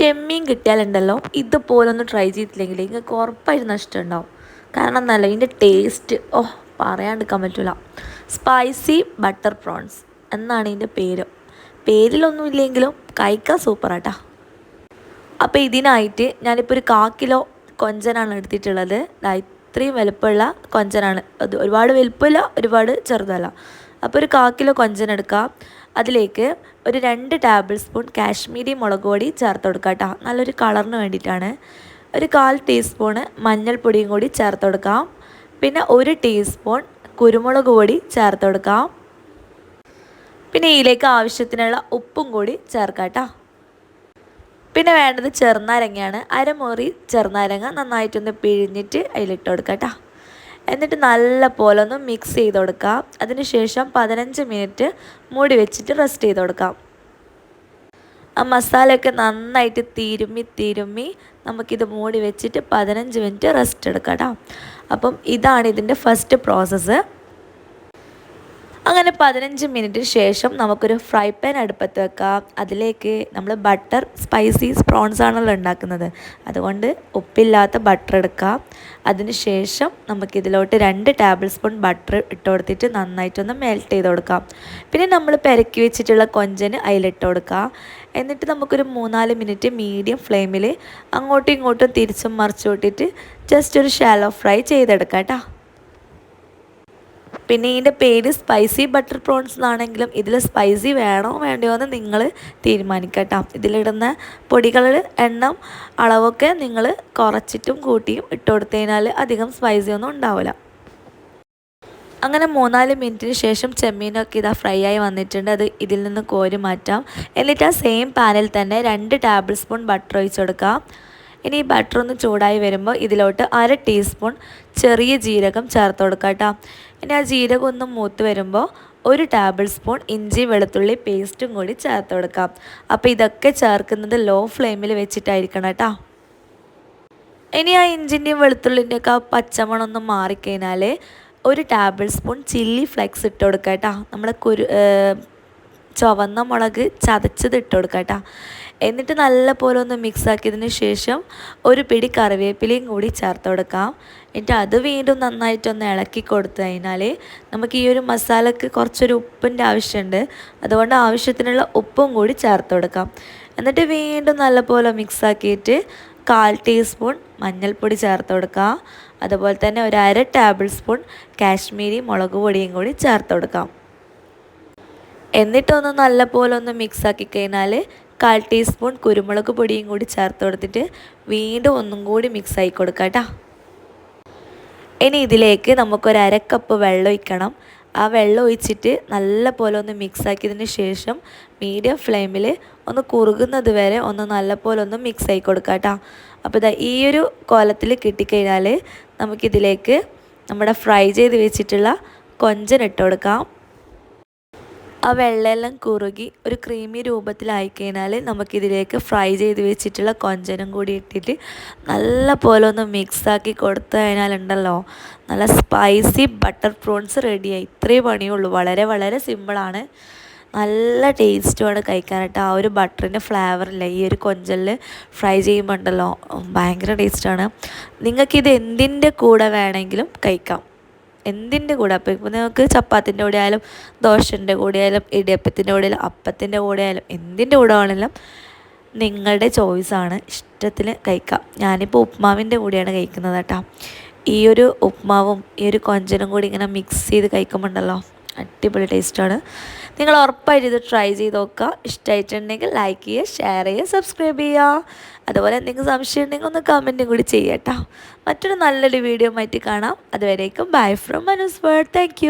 ചെമ്മീൻ കിട്ടിയാലുണ്ടല്ലോ ഇതുപോലൊന്ന് ട്രൈ ചെയ്തിട്ടില്ലെങ്കിൽ നിങ്ങൾക്ക് ഉറപ്പായിട്ട് നഷ്ടമുണ്ടാവും കാരണം എന്നല്ല ഇതിന്റെ ടേസ്റ്റ് ഓ പറയാണ്ടിരിക്കാൻ പറ്റില്ല സ്പൈസി ബട്ടർ പ്രോൺസ് എന്നാണ് ഇതിന്റെ പേര്. പേരിലൊന്നും ഇല്ലെങ്കിലും കഴിക്കാൻ സൂപ്പറാട്ടാ അപ്പോൾ ഇതിനായിട്ട് ഞാനിപ്പോൾ ഒരു കാ കിലോ കൊഞ്ചനാണ് എടുത്തിട്ടുള്ളത്. ഇത്രയും വലുപ്പമുള്ള കൊഞ്ചനാണ്. അത് ഒരുപാട് വലുപ്പമില്ല ഒരുപാട് ചെറുതല്ല. അപ്പോൾ ഒരു കാ കിലോ കൊഞ്ചൻ എടുക്കുക അതിലേക്ക് ഒരു രണ്ട് ടേബിൾ സ്പൂൺ കാശ്മീരി മുളക് പൊടി ചേർത്ത് കൊടുക്കുക കേട്ടോ നല്ലൊരു കളറിന് വേണ്ടിയിട്ടാണ്. ഒരു കാൽ ടീസ്പൂണ് മഞ്ഞൾപ്പൊടിയും കൂടി ചേർത്ത് കൊടുക്കാം. പിന്നെ ഒരു ടീസ്പൂൺ കുരുമുളക് പൊടി ചേർത്ത് കൊടുക്കാം. പിന്നെ ഇതിലേക്ക് ആവശ്യത്തിനുള്ള ഉപ്പും കൂടി ചേർക്കാം കേട്ടോ പിന്നെ വേണ്ടത് ചെറുനാരങ്ങയാണ്. അരമുറി ചെറുനാരങ്ങ നന്നായിട്ടൊന്ന് പിഴിഞ്ഞിട്ട് അതിലിട്ട് കൊടുക്കാം കേട്ടോ എന്നിട്ട് നല്ല പോലെ ഒന്ന് മിക്സ് ചെയ്ത് കൊടുക്കാം. അതിനുശേഷം പതിനഞ്ച് മിനിറ്റ് മൂടി വെച്ചിട്ട് റെസ്റ്റ് ചെയ്ത് കൊടുക്കാം. ആ മസാലയൊക്കെ നന്നായിട്ട് തിരുമ്മി തിരുമ്മി നമുക്കിത് മൂടി വെച്ചിട്ട് പതിനഞ്ച് മിനിറ്റ് റെസ്റ്റ് എടുക്കാം കേട്ടോ അപ്പം ഇതാണ് ഇതിന്റെ ഫസ്റ്റ് പ്രോസസ്സ് അങ്ങനെ പതിനഞ്ച് മിനിറ്റ് ശേഷം നമുക്കൊരു ഫ്രൈ പാൻ അടുപ്പത്ത് വെക്കാം. അതിലേക്ക് നമ്മൾ ബട്ടർ സ്പൈസി പ്രോൺസ് ആണല്ലോ ഉണ്ടാക്കുന്നത്. അതുകൊണ്ട് ഉപ്പില്ലാത്ത ബട്ടർ എടുക്കാം. അതിനുശേഷം നമുക്കിതിലോട്ട് രണ്ട് ടേബിൾ സ്പൂൺ ബട്ടർ ഇട്ട് കൊടുത്തിട്ട് നന്നായിട്ടൊന്ന് മെൽറ്റ് ചെയ്ത് കൊടുക്കാം. പിന്നെ നമ്മൾ പെരക്കി വെച്ചിട്ടുള്ള കൊഞ്ചന് അതിലിട്ട് കൊടുക്കാം. എന്നിട്ട് നമുക്കൊരു മൂന്നാൽ മിനിറ്റ് മീഡിയം ഫ്ലെയിമിൽ അങ്ങോട്ടും ഇങ്ങോട്ടും തിരിച്ചും മറിച്ചു വിട്ടിട്ട് ജസ്റ്റ് ഒരു ഷാലോ ഫ്രൈ ചെയ്തെടുക്കാം കേട്ടോ. പിന്നെ ഇതിന്റെ പേര് സ്പൈസി ബട്ടർ പ്രോൺസ് എന്നാണെങ്കിലും ഇതിൽ സ്പൈസി വേണോ വേണ്ടയോ എന്ന് നിങ്ങൾ തീരുമാനിക്കട്ടോ ഇതിലിടുന്ന പൊടികളുടെ എണ്ണം അളവൊക്കെ നിങ്ങൾ കുറച്ചിട്ടും കൂട്ടിയും ഇട്ട് കൊടുത്തു അധികം സ്പൈസി ഒന്നും ഉണ്ടാവില്ല. അങ്ങനെ മൂന്നാൽ മിനിറ്റിന് ശേഷം ചെമ്മീനൊക്കെ ഇതാ ഫ്രൈ ആയി വന്നിട്ടുണ്ട്. അത് ഇതിൽ നിന്ന് കോരി മാറ്റാം. എന്നിട്ട് ആ സെയിം പാനിൽ തന്നെ രണ്ട് ടേബിൾ സ്പൂൺ ബട്ടർ ഒഴിച്ചു കൊടുക്കാം. ഇനി ഈ ബട്ടർ ഒന്ന് ചൂടായി വരുമ്പോൾ ഇതിലോട്ട് അര ടീസ്പൂൺ ചെറിയ ജീരകം ചേർത്ത് കൊടുക്കാം കേട്ടോ ഇനി ആ ജീരകം ഒന്ന് മൂത്ത് വരുമ്പോൾ ഒരു ടേബിൾ സ്പൂൺ ഇഞ്ചി വെളുത്തുള്ളി പേസ്റ്റും കൂടി ചേർത്ത് കൊടുക്കാം അപ്പോൾ ഇതൊക്കെ ചേർക്കുന്നത് ലോ ഫ്ലെയിമിൽ വെച്ചിട്ടായിരിക്കണം കേട്ടോ ഇനി ആ ഇഞ്ചിന്റെയും വെളുത്തുള്ളിന്റെയൊക്കെ ആ പച്ചമണം ഒന്ന് മാറിക്കഴിഞ്ഞാൽ ഒരു ടേബിൾ സ്പൂൺ ചില്ലി ഫ്ലെക്സ് ഇട്ട് കൊടുക്കാം കേട്ടോ നമ്മൾ കുരു ചുവന്ന മുളക് ചതച്ചത് ഇട്ട് കൊടുക്കാം കേട്ടോ എന്നിട്ട് നല്ല പോലെ ഒന്ന് മിക്സ് ആക്കിയതിന് ശേഷം ഒരു പിടി കറിവേപ്പിലയും കൂടി ചേർത്ത് കൊടുക്കാം. എന്നിട്ട് അത് വീണ്ടും നന്നായിട്ടൊന്ന് ഇളക്കി കൊടുത്തു കഴിഞ്ഞാൽ നമുക്ക് ഈ ഒരു മസാലക്ക് കുറച്ചൊരു ഉപ്പിന്റെ ആവശ്യമുണ്ട്. അതുകൊണ്ട് ആവശ്യത്തിനുള്ള ഉപ്പും കൂടി ചേർത്ത് കൊടുക്കാം. എന്നിട്ട് വീണ്ടും നല്ലപോലെ മിക്സ് ആക്കിയിട്ട് കാൽ ടീസ്പൂൺ മഞ്ഞൾപ്പൊടി ചേർത്ത് കൊടുക്കാം. അതുപോലെ തന്നെ ഒരു അര ടേബിൾ സ്പൂൺ കാശ്മീരി മുളക് പൊടിയും കൂടി ചേർത്ത് കൊടുക്കാം. എന്നിട്ടൊന്ന് നല്ലപോലെ ഒന്ന് മിക്സ് ആക്കി കഴിഞ്ഞാൽ കാൽ ടീസ്പൂൺ കുരുമുളക് പൊടിയും കൂടി ചേർത്ത് കൊടുത്തിട്ട് വീണ്ടും ഒന്നും കൂടി മിക്സ് ആയി കൊടുക്കാം കേട്ടോ ഇനി ഇതിലേക്ക് നമുക്കൊരു അര കപ്പ് വെള്ളം ഒഴിക്കണം. ആ വെള്ളം ഒഴിച്ചിട്ട് നല്ല പോലെ ഒന്ന് മിക്സ് ആക്കിയതിന് ശേഷം മീഡിയം ഫ്ലെയിമിൽ ഒന്ന് കുറുകുന്നത് വരെ ഒന്ന് നല്ല പോലെ ഒന്ന് മിക്സ് ആയി കൊടുക്കാം കേട്ടോ അപ്പോൾ ഇതാ ഈ ഒരു കോലത്തിൽ കിട്ടിക്കഴിഞ്ഞാൽ നമുക്കിതിലേക്ക് നമ്മുടെ ഫ്രൈ ചെയ്ത് വെച്ചിട്ടുള്ള കൊഞ്ചൻ ഇട്ട് കൊടുക്കാം. ആ വെള്ളമെല്ലാം കുറുകി ഒരു ക്രീമി രൂപത്തിലായി കഴിഞ്ഞാൽ നമുക്കിതിലേക്ക് ഫ്രൈ ചെയ്ത് വെച്ചിട്ടുള്ള കൊഞ്ചനും കൂടി ഇട്ടിട്ട് നല്ല പോലെ ഒന്ന് മിക്സാക്കി കൊടുത്തു കഴിഞ്ഞാലുണ്ടല്ലോ നല്ല സ്പൈസി ബട്ടർ പ്രോൺസ് റെഡിയായി ഇത്രയും പണിയുള്ളൂ. വളരെ വളരെ സിമ്പിളാണ് നല്ല ടേസ്റ്റുമാണ് കഴിക്കാനായിട്ട് ആ ഒരു ബട്ടറിന്റെ ഫ്ലേവറില്ല ഈ ഒരു കൊഞ്ചലിൽ ഫ്രൈ ചെയ്യുമ്പോൾ ഉണ്ടല്ലോ. ഭയങ്കര ടേസ്റ്റാണ് നിങ്ങൾക്കിത് എന്തിന്റെ കൂടെ വേണമെങ്കിലും കഴിക്കാം. എന്തിന്റെ കൂടെ? അപ്പം ഇപ്പോൾ നിങ്ങൾക്ക് ചപ്പാത്തിന്റെ കൂടെ ആയാലും ദോശന്റെ കൂടെ ആയാലും ഇടിയപ്പത്തിന്റെ കൂടെ ആയാലും അപ്പത്തിന്റെ കൂടെ ആയാലും എന്തിന്റെ കൂടെ ആണെങ്കിലും നിങ്ങളുടെ ചോയ്സാണ് ഇഷ്ടത്തിൽ കഴിക്കാം ഞാനിപ്പോൾ ഉപ്മാവിന്റെ കൂടെയാണ് കഴിക്കുന്നത് കേട്ടോ. ഈ ഒരു ഉപ്മാവും ഈ ഒരു കൊഞ്ചനും കൂടി ഇങ്ങനെ മിക്സ് ചെയ്ത് കഴിക്കുമ്പോണ്ടല്ലോ? അടിപൊളി ടേസ്റ്റാണ് നിങ്ങൾ ഉറപ്പായിട്ട് ഇത് ട്രൈ ചെയ്ത് നോക്കുക. ഇഷ്ടമായിട്ടുണ്ടെങ്കിൽ ലൈക്ക് ചെയ്യുക ഷെയർ ചെയ്യുക സബ്സ്ക്രൈബ് ചെയ്യുക. അതുപോലെ എന്തെങ്കിലും സംശയം ഉണ്ടെങ്കിൽ ഒന്ന് കമന്റും കൂടി ചെയ്യട്ടോ മറ്റൊരു നല്ലൊരു വീഡിയോ ആയിട്ട് കാണാം. അതുവരേക്കും bye from Manu's world thank